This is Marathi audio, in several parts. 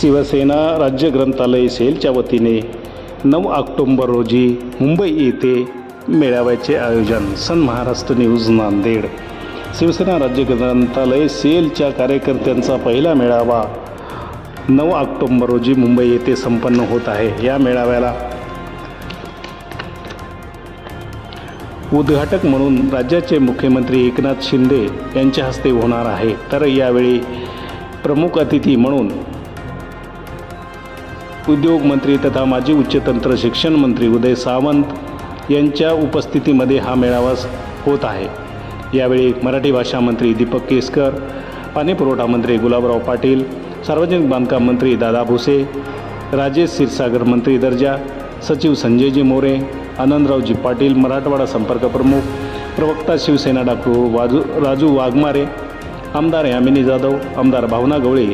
शिवसेना राज्य ग्रंथालय सेलच्या वतीने नऊ ऑक्टोंबर रोजी मुंबई येथे मेळाव्याचे आयोजन. Sun Maharashtra news Nanded. Shiv Sena राज्य ग्रंथालय सेलच्या कार्यकर्त्यांचा पहिला मेळावा नऊ ऑक्टोंबर रोजी मुंबई येथे संपन्न होत आहे. या मेळाव्याला उद्घाटक म्हणून राज्याचे मुख्यमंत्री एकनाथ शिंदे यांच्या हस्ते होणार आहे. तर यावेळी प्रमुख अतिथी म्हणून उद्योग मंत्री तथा माजी उच्च तंत्र शिक्षण मंत्री उदय सावंत यांच्या उपस्थितीमध्ये हा मेळावा होत आहे. यावेळी मराठी भाषा मंत्री दीपक केसकर पाणीपुरवठा मंत्री गुलाबराव पाटील सार्वजनिक बांधकाम मंत्री दादा भुसे राजेश क्षीरसागर मंत्री दर्जा सचिव संजयजी मोरे आनंदरावजी पाटील मराठवाडा संपर्क प्रमुख प्रवक्ता शिवसेना डॉक्टर वाजू राजू वाघमारे आमदार यामिनी जाधव आमदार भावना गवळे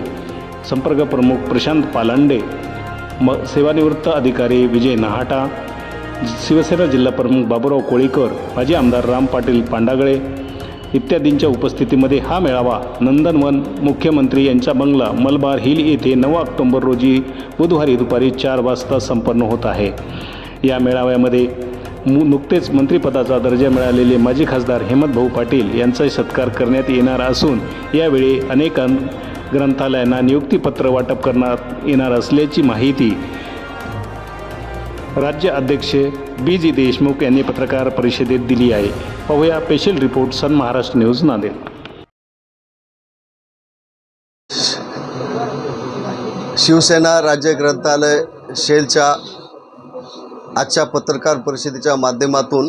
संपर्क प्रमुख प्रशांत पालांडे म सेवानिवृत्त अधिकारी विजय नहाटा शिवसेना जिल्हाप्रमुख बाबुराव बाबूराव कोळीकर माजी आमदार राम पाटील पांडागळे इत्यादींच्या उपस्थितीमध्ये हा मेळावा नंदनवन मुख्यमंत्री यांचा बंगला मलबार हिल येथे नऊ ऑक्टोंबर रोजी बुधवारी दुपारी चार वाजता संपन्न होत आहे. या मेळाव्यामध्ये मु नुकतेच मंत्रिपदाचा दर्जा मिळालेले माजी खासदार हेमंतभाऊ पाटील यांचा सत्कार करण्यात येणार असून यावेळी अनेकां ग्रंथालयांना नियुक्तीपत्र वाटप करण्यात येणार असल्याची माहिती राज्य अध्यक्ष बी जी देशमुख यांनी पत्रकार परिषदेत दिली आहे. पाहूया special report Sun Maharashtra news Nanded. Shivsena राज्य ग्रंथालय शेलच्या आजच्या पत्रकार परिषदेच्या माध्यमातून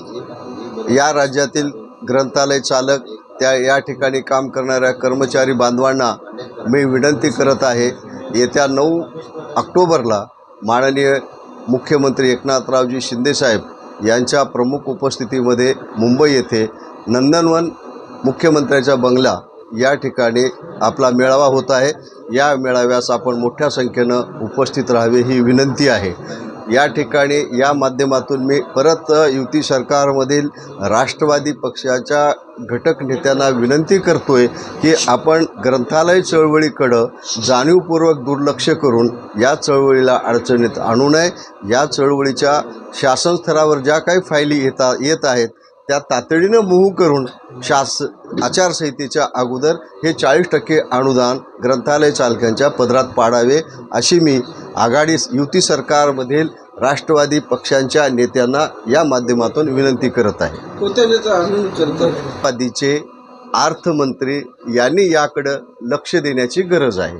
या राज्यातील ग्रंथालय चालक त्या या ठिकाणी काम करणाऱ्या कर्मचारी बांधवांना मी विनंती करत आहे येत्या नऊ ऑक्टोबरला माननीय मुख्यमंत्री एकनाथरावजी शिंदेसाहेब यांच्या प्रमुख उपस्थितीमध्ये मुंबई येथे नंदनवन मुख्यमंत्र्याचा बंगला या ठिकाणी आपला मेळावा होत आहे. या मेळाव्यास आपण मोठ्या संख्येनं उपस्थित राहावे ही विनंती आहे. या ठिकाणी या माध्यमातून मी परत युती सरकारमधील राष्ट्रवादी पक्षाच्या घटक नेत्यांना विनंती करतोय की आपण ग्रंथालय चळवळीकडं जाणीवपूर्वक दुर्लक्ष करून या चळवळीला अडचणीत आणू नये. या चळवळीच्या शासन स्तरावर ज्या काही फायली येता येत आहेत त्या तातडीनं मुहू करून शास आचारसंहितेच्या अगोदर हे चाळीस टक्के अनुदान ग्रंथालय चालकांच्या पदरात पाडावे अशी मी आघाडी युती सरकारमधील राष्ट्रवादी पक्षांच्या नेत्यांना या माध्यमातून विनंती करत आहे. कोणत्या अर्थमंत्री यांनी याकडं लक्ष देण्याची गरज आहे.